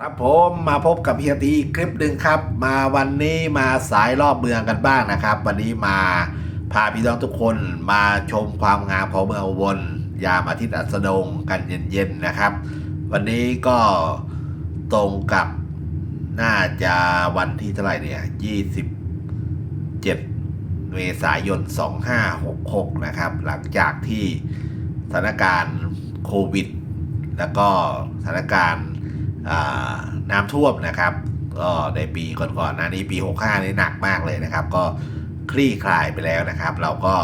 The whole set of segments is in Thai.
ครับผมมาพบกับเฮียตีคลิปหนึ่งครับ มาวันนี้มาสายรอบเมืองกันบ้างนะครับ วันนี้มาพาพี่น้องทุกคนมาชมความงามของเมืองอุบลยามอาทิตย์อัสดงกันเย็นๆนะครับ วันนี้ก็ตรงกับน่าจะวันที่เท่าไหร่เนี่ย27เมษายน 2566 นะครับ หลังจากที่สถานการณ์โควิด แล้วก็สถานการณ์ น้ำท่วมนะครับ ก็ในปีก่อนๆน้านี้ปี 65 นี่หนักมากเลยนะครับ ก็คลี่คลายไปแล้วนะครับ เราก็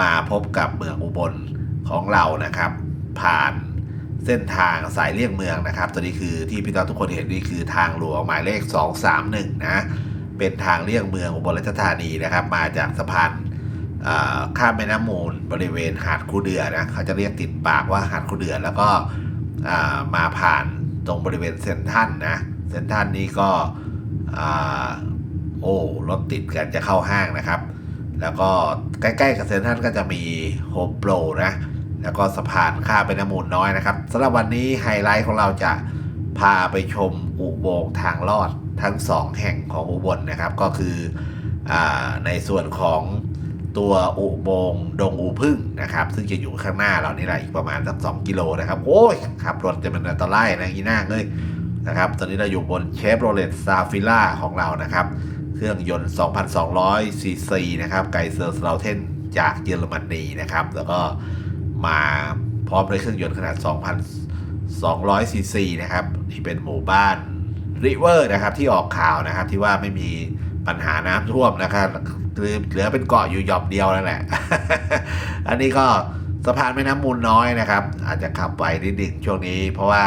มาพบกับเมืองอุบลของเรานะครับ ผ่านเส้นทางสายเลี่ยงเมืองนะครับ ตัวนี้คือที่พี่น้องทุกคนเห็นนี่คือทางหลวงหมายเลข 231 นะ เป็นทางเลี่ยงเมืองอุบลราชธานีนะครับ มาจากสะพานข้ามแม่น้ำมูลบริเวณหาดคูเดือนะเขาจะเรียกติดปากว่าหาดคูเดือแล้วก็มาผ่าน ตรงบริเวณเซนทันนะเซนทันนี้ก็โอ้รถติดกันจะเข้าห้างนะครับ แล้วก็ใกล้ๆกับเซนทันก็จะมีโฮมโปรนะ แล้วก็สะพานข้ามไปน้ำมูลน้อยนะครับสำหรับวันนี้ไฮไลท์ของเราจะพาไปชมอุโมงค์ทางลอดทั้งสองแห่งของอุบลนะครับ ก็คืออในส่วนของ ตัวอุโมงดงอูพึ่งนะครับ ซึ่งจะอยู่ข้างหน้าเรานี่แหละอีกประมาณสัก2กิโลนะครับ โอ้ยขับรถจะเป็นอันตรายนะอีน่าเลยนะครับ ตอนนี้เราอยู่บนเชฟโรเลตซาฟิล่าของเรานะครับ เครื่องยนต์ 2,200 ซีซีนะครับไกเซอร์สลาเทนจากเยอรมนีนะครับ แล้วก็มาพร้อมด้วยเครื่องยนต์ขนาด 2,200 ซีซีนะครับนี่เป็นหมู่บ้านริเวอร์นะครับที่ออกข่าวนะครับที่ว่าไม่มีปัญหาน้ำท่วมนะครับ เหลือเป็นเกาะอยู่หย่อมเดียวนั่นแหละ อันนี้ก็สะพานแม่น้ำมูลน้อยนะครับ อาจจะขับไปนิดหนึ่งช่วงนี้ เพราะว่า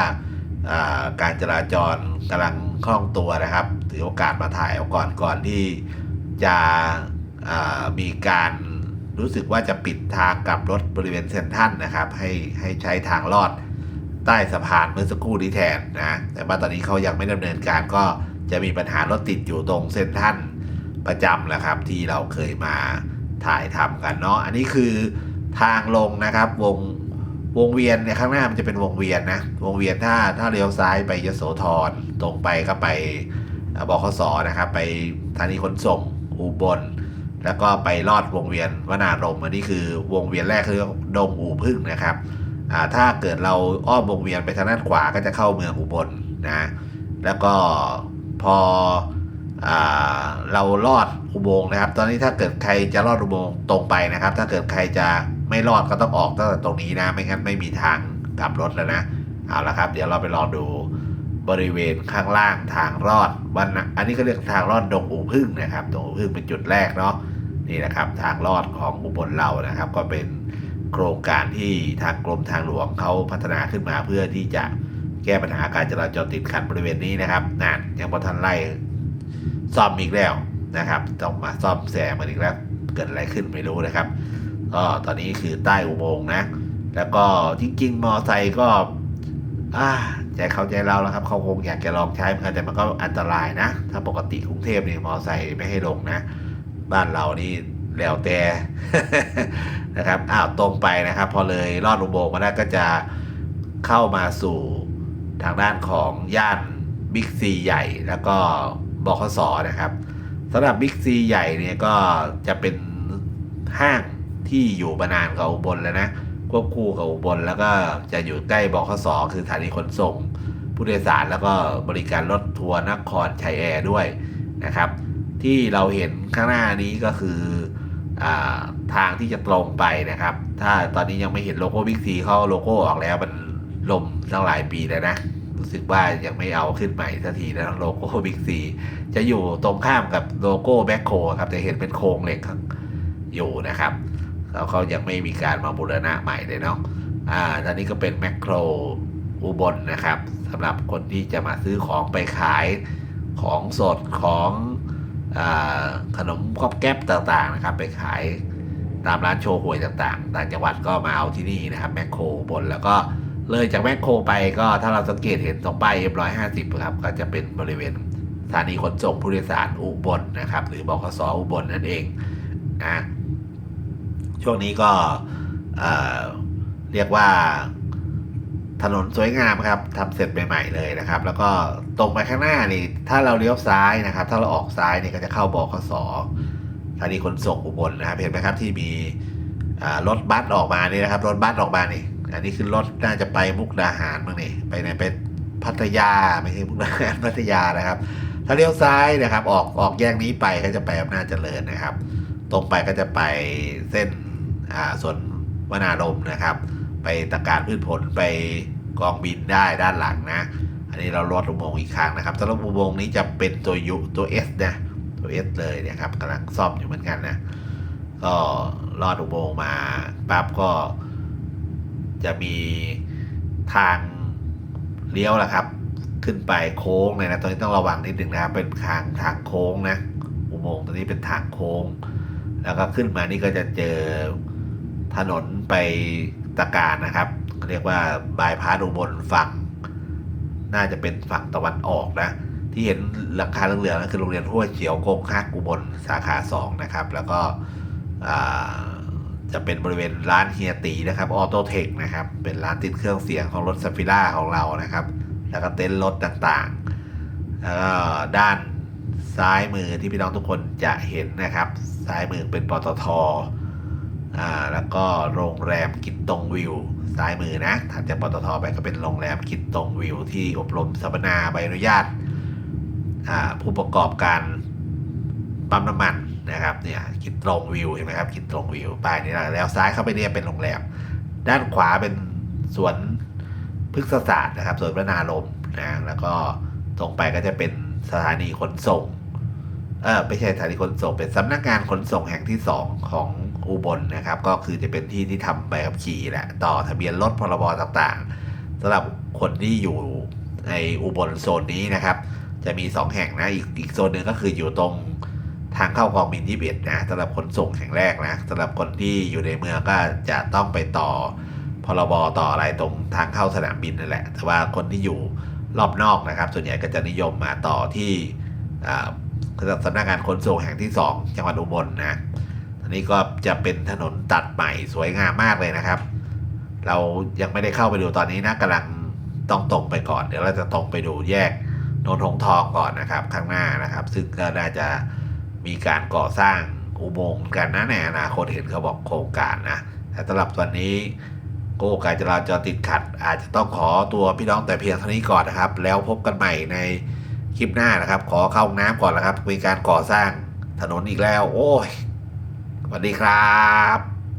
การจราจรกำลังคล่องตัวนะครับ ถือโอกาสมาถ่ายเอาก่อนก่อนที่จะมีการรู้สึกว่าจะปิดทางกลับรถบริเวณเซนทันนะครับ ให้ให้ใช้ทางลอดใต้สะพานเมื่อสักครู่นี้แทนนะ แต่ว่าตอนนี้เขายังไม่ดำเนินการก็จะมีปัญหารถติดอยู่ตรงเซนทัน ประจำแหละครับ ที่เราเคยมาถ่ายทำกันเนาะอันนี้คือทางลงนะครับ วงวงเวียนเนี่ยข้างหน้ามันจะเป็นวงเวียนนะ วงเวียนถ้าถ้าเลี้ยวซ้ายไปยโสธรตรงไปก็ไปบขสนะครับ ไปสถานีขนส่งอุบล แล้วก็ไปลอดวงเวียนวนารมอันนี้คือวงเวียนแรกคือดงอู่พึ่งนะครับอ่าถ้าเกิดเราอ้อมวงเวียนไปทางด้านขวาก็จะเข้าเมืองอุบลนะแล้วก็พอ เราลอดอุโมงค์นะครับ ตอนนี้ถ้าเกิดใครจะลอดอุโมงค์ตรงไปนะครับ ถ้าเกิดใครจะไม่รอดก็ต้องออกตั้งแต่ตรงนี้นะ ไม่งั้นไม่มีทางกลับรถแล้วนะเอาละครับ เดี๋ยวเราไปรอดูบริเวณข้างล่างทางรอดวันอันนี้ก็เรียกทางรอดดงอู่พึ่งนะครับดงอู่พึ่งเป็นจุดแรกเนาะนี่นะครับทางรอดของอุบลเรานะครับ ก็เป็นโครงการที่ทางกรมทางหลวงเขาพัฒนาขึ้นมาเพื่อที่จะแก้ปัญหาการจราจรติดขัดบริเวณนี้นะครับนานยังพอทันไล่ ซ่อมอีกแล้วนะครับ ต้องมาซ่อมแซมกันอีกแล้ว เกิดอะไรขึ้นไม่รู้นะครับก็ตอนนี้คือใต้อุโมงค์นะ แล้วก็จริงๆมอไซค์ก็อ่าใจเขาใจเราแล้วครับเขาคงอยากจะลองใช้เหมือนกันแต่มันก็อันตรายนะ ถ้าปกติกรุงเทพเนี่ยมอไซค์ไม่ให้ลงนะ บ้านเรานี่แล้วแต่นะครับอ้าวตรงไปนะครับ พอเลยลอดอุโมงค์มาได้ก็จะเข้ามาสู่ทางด้านของย่านบิ๊กซีใหญ่แล้วก็ บขสนะครับสำหรับบิ๊กซีใหญ่เนี่ยก็จะเป็นห้างที่อยู่มานานกับอุบลแล้วนะควบคู่กับอุบลแล้วก็จะอยู่ใกล้บขสคือสถานีขนส่ง ผู้โดยสารแล้วก็บริการรถทัวร์นครชัยแอร์ด้วยนะครับ ที่เราเห็นข้างหน้านี้ก็คืออทางที่จะตรงไปนะครับ ถ้าตอนนี้ยังไม่เห็นโลโก้บิ๊กซีเขาโลโก้ออกแล้วมันลมตั้งหลายปีแล้วนะ รู้สึกว่ายังไม่เอาขึ้นใหม่สักทีนะโลโก้บิ๊กซีจะอยู่ตรงข้ามกับโลโก้แบ็คโคครับจะเห็นเป็นโครงเหล็กอยู่นะครับแล้วเขายังไม่มีการมาบูรณะใหม่เลยเนาะอ่าตอนนี้ก็เป็นแมคโครอุบลนะครับสำหรับคนที่จะมาซื้อของไปขายของสดของอขนมก๊อบแก๊บต่างๆนะครับ ไปขายตามร้านโชว์หวยต่างๆ ต่างจังหวัดก็มาเอาที่นี่นะครับแมคโครอุบลแล้วก็ เลยจากแมคโครไปก็ถ้าเราสังเกตเห็นตรงป้ายเอ็มร้อยห้าสิบครับ ก็จะเป็นบริเวณสถานีขนส่งผู้โดยสารอุบลนะครับ หรือบขสอุบลนั่นเองนะช่วงนี้ก็เเรียกว่าถนนสวยงามครับทำเสร็จใหม่ๆเลยนะครับ แล้วก็ตรงไปข้างหน้านี่ ถ้าเราเลี้ยวซ้ายนะครับ ถ้าเราออกซ้ายนี่ก็จะเข้าบขสสถานีขนส่งอุบลนะครับ เห็นไหมครับที่มีรถบัสออกมานี่นะครับ รถบัสออกมานี่ อันนี้คือรถน่าจะไปมุกดาหารมั้งนี่ไปไหนไปพัทยาไม่ใช่มุกดาหารพัทยานะครับ ถ้าเลี้ยวซ้ายนะครับ ออกออกแยกนี้ไปก็จะไปอำนาจเจริญนะครับ ตรงไปก็จะไปเส้นอ่าสวนวนารมณ์นะครับ ไปตะการพืชผลไปกองบินได้ด้านหลังนะ อันนี้เราลดอุโมงค์อีกครั้งนะครับสำหรับอุโมงค์นี้จะเป็นตัวยุตัวเอสนะตัวเอสเลยนะครับกำลังซ่อมอยู่เหมือนกันนะก็ลอดอุโมงค์มาปั๊บก็ จะมีทางเลี้ยวแหละครับ ขึ้นไปโค้งเลยนะตรงนี้ต้องระวังนิดนึงนะครับเป็นทางทางโค้งนะอุโมงค์ตรงนี้เป็นทางโค้ง แล้วก็ขึ้นมานี่ก็จะเจอถนนไปตะการนะครับเรียกว่าบายพาสอุบลฝั่ง น่าจะเป็นฝั่งตะวันออกนะที่เห็นหลังคาเหลืองๆนั่นคือโรงเรียนห้วยเขียวโกงคักอุบลสาขาสองนะครับ แล้วก็อ่า จะเป็นบริเวณร้านเฮียตีนะครับออโตเทคนะครับ เป็นร้านติดเครื่องเสียงของรถซาฟิล่าของเรานะครับ แล้วก็เต็นท์รถต่างๆแล้วก็ด้านซ้ายมือที่พี่น้องทุกคนจะเห็นนะครับ ซ้ายมือเป็นปตทอ่าแล้วก็โรงแรมกินตรงวิว ซ้ายมือนะถัดจากปตทไปก็เป็นโรงแรมกินตรงวิว ที่อบรมสัมมนาใบอนุญาตอ่าผู้ประกอบการปั๊มน้ำมัน นะครับเนี่ยกินตรงวิวเห็นไหมครับกินตรงวิวป้ายนี้นะแล้วซ้ายเข้าไปเนี่ยเป็นโรงแรม ด้านขวาเป็นสวนพฤกษศาสตร์นะครับสวนพระนารมนะแล้วก็ตรงไปก็จะเป็นสถานีขนส่งเออไม่ใช่สถานีขนส่งเป็นสำนักงานขนส่งแห่งที่สองของอุบลนะครับ ก็คือจะเป็นที่ที่ทำใบขับขี่แหละต่อทะเบียนรถพรบต่างๆสำหรับคนที่อยู่ในอุบลโซนนี้นะครับ จะมีสองแห่งนะอีกอีกโซนหนึ่งก็คืออยู่ตรง ทางเข้ากองบินยี่สิบเอ็ดนะสำหรับขนส่งแห่งแรกนะสำหรับคนที่อยู่ในเมืองก็จะต้องไปต่อพรบต่ออะไรตรงทางเข้าสนามบินนั่นแหละ แต่ว่าคนที่อยู่รอบนอกนะครับ ส่วนใหญ่ก็จะนิยมมาต่อที่อ่าสำนักงานขนส่งแห่งที่ 2 จังหวัดอุบลนะอันนี้ก็จะเป็นถนนตัดใหม่สวยงามมากเลยนะครับ เรายังไม่ได้เข้าไปดูตอนนี้นะกำลังต้องตรงไปก่อน เดี๋ยวเราจะตรงไปดูแยกโนนทงทองก่อนนะครับ ข้างหน้านะครับ ซึ่งก็น่าจะ มีการก่อสร้างอุโมงค์กันนะในอนาคตเห็นเขาบอกโครงการนะแต่สำหรับตอนนี้โก้การจราจรติดขัด อาจจะต้องขอตัวพี่น้องแต่เพียงเท่านี้ก่อนนะครับ แล้วพบกันใหม่ในคลิปหน้านะครับ ขอเข้าห้องน้ำก่อนแล้วครับมีการก่อสร้างถนนอีกแล้ว โอ้ยสวัสดีครับ